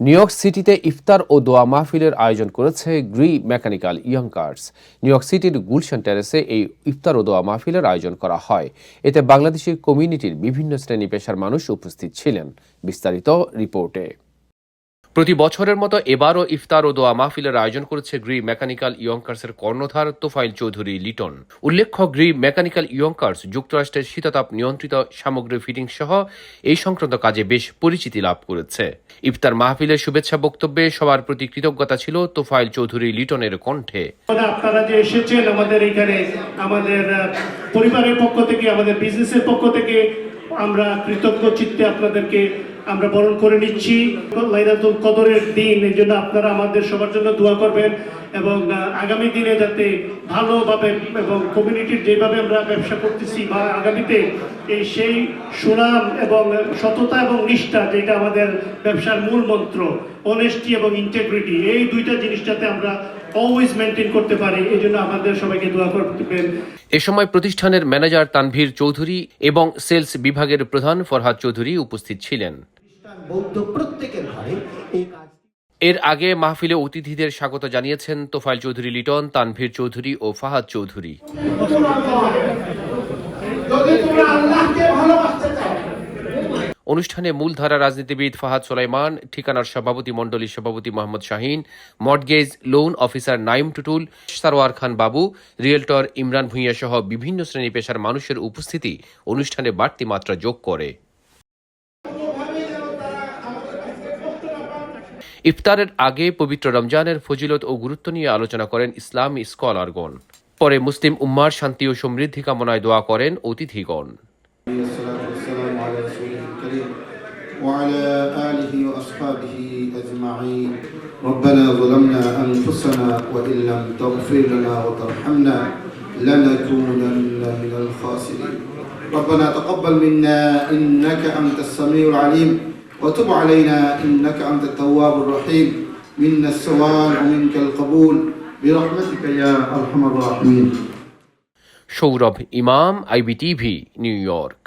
New York সিটিতে ইফতার ও দোয়া মাহফিলের আয়োজন করেছে Gree mechanical Yonkers New York সিটির গুলশান টেরেসে এই ইফতার ও দোয়া মাহফিলের আয়োজন করা হয়। এতে বাংলাদেশি কমিউনিটির বিভিন্ন শ্রেণি পেশার মানুষ উপস্থিত ছিলেন। বিস্তারিত রিপোর্টে। প্রতি বছরের মতো এবারও ইফতার ও দোয়া মাহফিলের আয়োজন করেছে গ্রি মেকানিক্যাল ইয়ংকার্সের কর্ণধার তোফাইল চৌধুরী লিটন। উল্লেখ্য, গ্রি মেকানিক্যাল ইয়ংকার্স যুক্তরাষ্ট্রের শীতাতাপ নিয়ন্ত্রিত সামগ্রী ফিটিং সহ এই সংক্রান্ত কাজে বেশ পরিচিতি লাভ করেছে। ইফতার মাহফিলের শুভেচ্ছা বক্তব্যে সবার প্রতি কৃতজ্ঞতা ছিল তোফাইল চৌধুরী লিটনের কণ্ঠে। আপনারা যে এসেছেন আমাদের এখানে, আমাদের পরিবারের পক্ষ থেকে, আমাদের বিজনেসের পক্ষ থেকে আমরা কৃতজ্ঞ চিত্তে আপনাদেরকে আমরা বরণ করে নিচ্ছি। লাইলাতুল কদরের দিন, এই জন্য আপনারা আমাদের সবার জন্য দোয়া করবেন এবং আগামী দিনে যাতে ভালোভাবে এবং কমিউনিটির যেভাবে আমরা ব্যবসা করতেছি বা আগামীতে এই সেই সুনাম এবং সততা এবং নিষ্ঠা যেটা আমাদের ব্যবসার মূল মন্ত্র অনেস্টি এবং ইন্টেগ্রিটি এই দুইটা জিনিসটাতে আমরা অলওয়েজ মেনটেন করতে পারি, এই জন্য আমাদের সবাইকে দোয়া করবেন। এ সময় প্রতিষ্ঠানের ম্যানেজার তানভীর চৌধুরী এবং সেলস বিভাগের প্রধান ফরহাদ চৌধুরী উপস্থিত ছিলেন। এর আগে মাহফিলে অতিথিদের স্বাগত জানিয়েছেন তোফাইল চৌধুরী লিটন তানভীর চৌধুরী ও ফাহাদ চৌধুরী। অনুষ্ঠানে মূলধারা রাজনীতিবিদ ফাহাদ সোলাইমান ঠিকানার সভাপতি মণ্ডলীর সভাপতি Mohammad Shahin mortgage loan officer Naim Tutul Sarwar Khan Babu realtor Imran Bhuiyan সহ বিভিন্ন শ্রেণি পেশার মানুষের উপস্থিতি অনুষ্ঠানে বাড়তি মাত্রা যোগ করে। ইফতারের আগে পবিত্র রমজানের ফজিলত ও গুরুত্ব নিয়ে আলোচনা করেন ইসলামী স্কলারগণ পরে মুসলিম উম্মার শান্তি ও সমৃদ্ধি কামনায় দোয়া করেন অতিথিগণ والصلاة والسلام على رسوله الكريم وعلى آله وأصحابه أجمعين ربنا ظلمنا أنفسنا وإن لم تغفر لنا وترحمنا لنكونن من الخاسرين ربنا تقبل منا إنك أنت السميع العليم وتب علينا إنك أنت التواب الرحيم منا السوال ومنك القبول برحمتك يا أرحم الراحمين সৌরভ ইমাম আইবিটিভি নিউ ইয়র্ক